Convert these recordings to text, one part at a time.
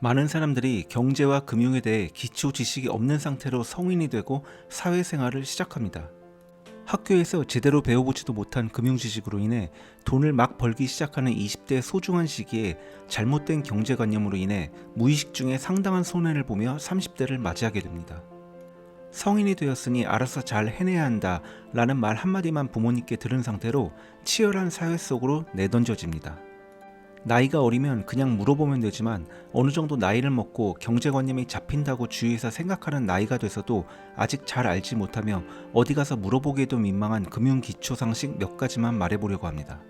많은 사람들이 경제와 금융에 대해 기초 지식이 없는 상태로 성인이 되고 사회생활을 시작합니다. 학교에서 제대로 배워보지도 못한 금융 지식으로 인해 돈을 막 벌기 시작하는 20대의 소중한 시기에 잘못된 경제관념으로 인해 무의식 중에 상당한 손해를 보며 30대를 맞이하게 됩니다. 성인이 되었으니 알아서 잘 해내야 한다 라는 말 한마디만 부모님께 들은 상태로 치열한 사회 속으로 내던져집니다. 나이가 어리면 그냥 물어보면 되지만 어느 정도 나이를 먹고 경제관념이 잡힌다고 주위에서 생각하는 나이가 돼서도 아직 잘 알지 못하며 어디 가서 물어보기에도 민망한 금융 기초 상식 몇 가지만 말해보려고 합니다.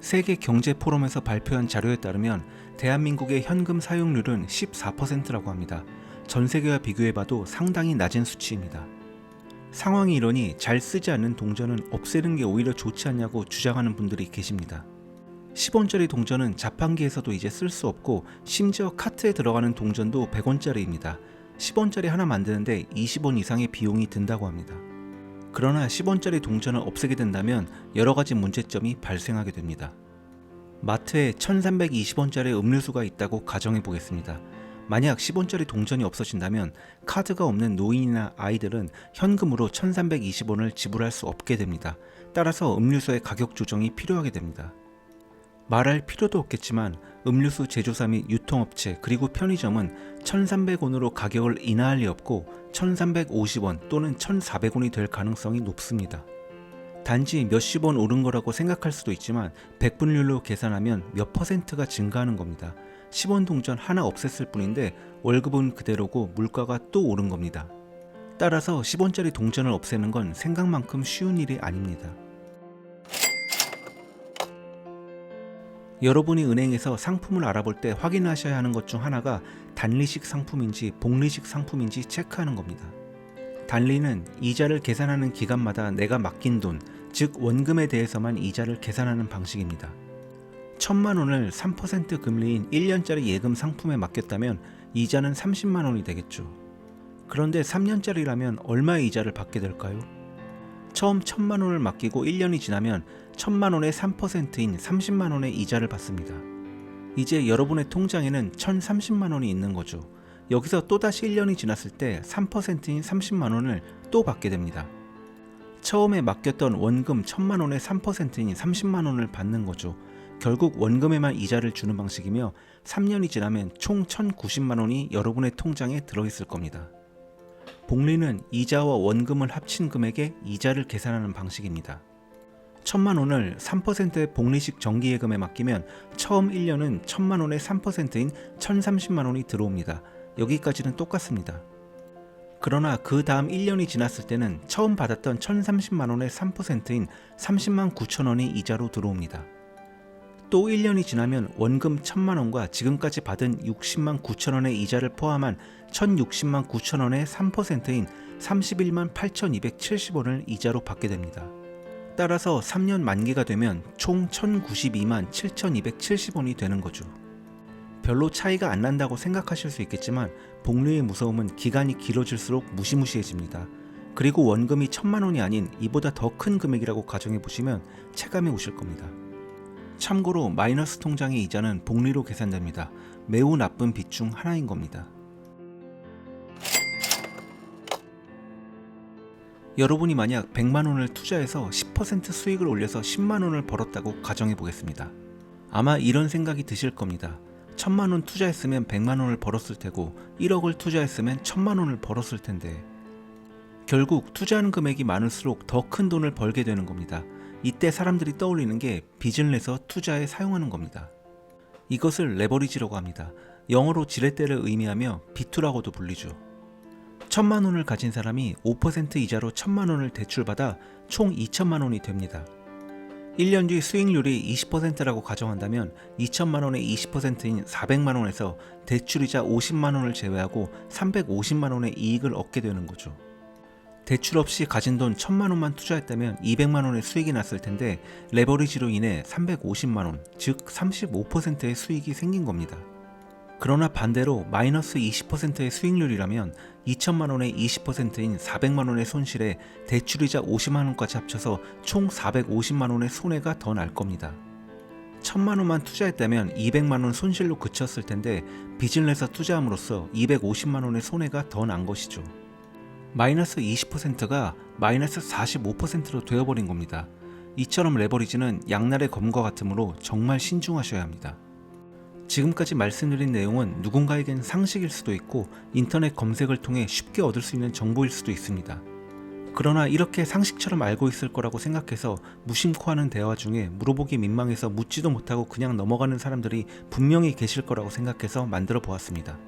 세계 경제 포럼에서 발표한 자료에 따르면 대한민국의 현금 사용률은 14%라고 합니다. 전 세계와 비교해봐도 상당히 낮은 수치입니다. 상황이 이러니 잘 쓰지 않는 동전은 없애는 게 오히려 좋지 않냐고 주장하는 분들이 계십니다. 10원짜리 동전은 자판기에서도 이제 쓸 수 없고 심지어 카트에 들어가는 동전도 100원짜리입니다. 10원짜리 하나 만드는데 20원 이상의 비용이 든다고 합니다. 그러나 10원짜리 동전을 없애게 된다면 여러 가지 문제점이 발생하게 됩니다. 마트에 1320원짜리 음료수가 있다고 가정해 보겠습니다. 만약 10원짜리 동전이 없어진다면 카드가 없는 노인이나 아이들은 현금으로 1320원을 지불할 수 없게 됩니다. 따라서 음료수의 가격 조정이 필요하게 됩니다. 말할 필요도 없겠지만 음료수 제조사 및 유통업체 그리고 편의점은 1,300원으로 가격을 인하할 리 없고 1,350원 또는 1,400원이 될 가능성이 높습니다. 단지 몇십 원 오른 거라고 생각할 수도 있지만 백분율로 계산하면 몇 퍼센트가 증가하는 겁니다. 10원 동전 하나 없앴을 뿐인데 월급은 그대로고 물가가 또 오른 겁니다. 따라서 10원짜리 동전을 없애는 건 생각만큼 쉬운 일이 아닙니다. 여러분이 은행에서 상품을 알아볼 때 확인하셔야 하는 것 중 하나가 단리식 상품인지 복리식 상품인지 체크하는 겁니다. 단리는 이자를 계산하는 기간마다 내가 맡긴 돈, 즉 원금에 대해서만 이자를 계산하는 방식입니다. 천만 원을 3% 금리인 1년짜리 예금 상품에 맡겼다면 이자는 30만 원이 되겠죠. 그런데 3년짜리라면 얼마의 이자를 받게 될까요? 처음 천만 원을 맡기고 1년이 지나면 천만 원의 3%인 30만 원의 이자를 받습니다. 이제 여러분의 통장에는 1030만 원이 있는 거죠. 여기서 또다시 1년이 지났을 때 3%인 30만 원을 또 받게 됩니다. 처음에 맡겼던 원금 1000만 원의 3%인 30만 원을 받는 거죠. 결국 원금에만 이자를 주는 방식이며 3년이 지나면 총 1090만 원이 여러분의 통장에 들어있을 겁니다. 복리는 이자와 원금을 합친 금액에 이자를 계산하는 방식입니다. 천만 원을 3%의 복리식 정기예금에 맡기면 처음 1년은 천만 원의 3%인 1030만 원이 들어옵니다. 여기까지는 똑같습니다. 그러나 그 다음 1년이 지났을 때는 처음 받았던 1030만 원의 3%인 30만 9천 원이 이자로 들어옵니다. 또 1년이 지나면 원금 1000만 원과 지금까지 받은 60만 9천 원의 이자를 포함한 1060만 9천 원의 3%인 31만 8270원을 이자로 받게 됩니다. 따라서 3년 만기가 되면 총 1092만 7270원이 되는 거죠. 별로 차이가 안 난다고 생각하실 수 있겠지만 복리의 무서움은 기간이 길어질수록 무시무시해집니다. 그리고 원금이 천만 원이 아닌 이보다 더 큰 금액이라고 가정해 보시면 체감해 오실 겁니다. 참고로 마이너스 통장의 이자는 복리로 계산됩니다. 매우 나쁜 빚 중 하나인 겁니다. 여러분이 만약 100만 원을 투자해서 10% 수익을 올려서 10만 원을 벌었다고 가정해 보겠습니다. 아마 이런 생각이 드실 겁니다. 1000만 원 투자했으면 100만 원을 벌었을 테고 1억을 투자했으면 1000만 원을 벌었을 텐데 결국 투자하는 금액이 많을수록 더 큰 돈을 벌게 되는 겁니다. 이때 사람들이 떠올리는 게 빚을 내서 투자에 사용하는 겁니다. 이것을 레버리지라고 합니다. 영어로 지렛대를 의미하며 비투라고도 불리죠. 천만 원을 가진 사람이 5% 이자로 천만 원을 대출받아 총 2천만 원이 됩니다. 1년 뒤 수익률이 20%라고 가정한다면 2천만 원의 20%인 400만 원에서 대출이자 50만 원을 제외하고 350만 원의 이익을 얻게 되는 거죠. 대출 없이 가진 돈 1000만 원만 투자했다면 200만 원의 수익이 났을 텐데 레버리지로 인해 350만 원, 즉 35%의 수익이 생긴 겁니다. 그러나 반대로 마이너스 20%의 수익률이라면 2천만 원의 20%인 400만 원의 손실에 대출이자 50만 원까지 합쳐서 총 450만 원의 손해가 더 날 겁니다. 천만 원만 투자했다면 200만 원 손실로 그쳤을 텐데 빚을 내서 투자함으로써 250만 원의 손해가 더 난 것이죠. 마이너스 20%가 마이너스 45%로 되어버린 겁니다. 이처럼 레버리지는 양날의 검과 같으므로 정말 신중하셔야 합니다. 지금까지 말씀드린 내용은 누군가에겐 상식일 수도 있고 인터넷 검색을 통해 쉽게 얻을 수 있는 정보일 수도 있습니다. 그러나 이렇게 상식처럼 알고 있을 거라고 생각해서 무심코 하는 대화 중에 물어보기 민망해서 묻지도 못하고 그냥 넘어가는 사람들이 분명히 계실 거라고 생각해서 만들어 보았습니다.